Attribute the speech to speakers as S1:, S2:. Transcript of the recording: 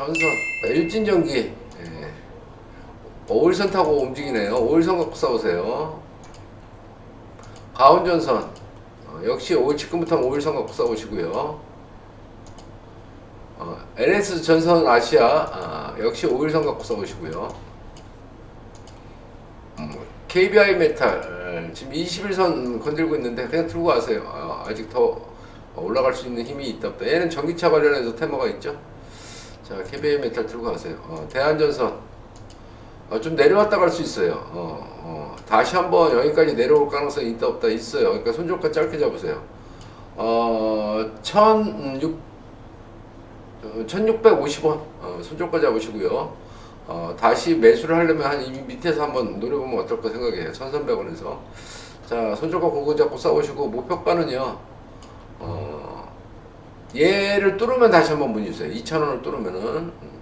S1: 전선 일진전기. 예. 5일선 타고 움직이네요. 5일선 갖고 싸우세요. 가온전선. 어, 역시 5일 지금부터 5일선 갖고 싸우시고요. 어, NS 전선 아시아. 아, 역시 5일선 갖고 싸우시고요. 음, KBI 메탈. 에, 지금 21선 건들고 있는데 그냥 들고 가세요. 아, 아직 더 올라갈 수 있는 힘이 있다. 얘는 전기차 관련해서 테마가 있죠 자 KBI 메탈 들고 가세요 어, 대한전선 어, 좀 내려왔다 갈 수 있어요 어, 어, 다시 한번 여기까지 내려올 가능성이 있다 없다 있어요 그러니까 손절가 짧게 잡으세요 어, 1600 어, 1650원 어, 손절가 잡으시고요. 어, 다시 매수를 하려면 한 이 밑에서 한번 노려보면 어떨까 생각해요. 1300원에서. 자, 손절가 고거 잡고 싸우시고 목표가는요. 어, 얘를 뚫으면 다시 한번 문의 주세요. 2000원을 뚫으면은 음,